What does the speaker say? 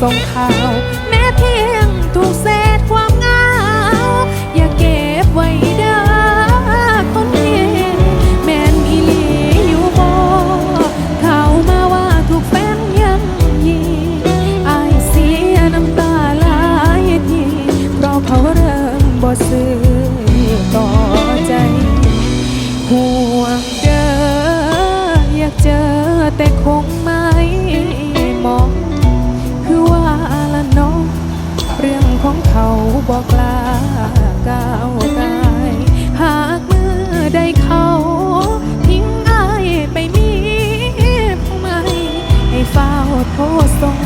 ส่งข่าว เขาบอกลาก้าวกายหากมือได้เขาทิ้งอายไปมีผู้ใหม่ให้เฝ้าโทษส่ง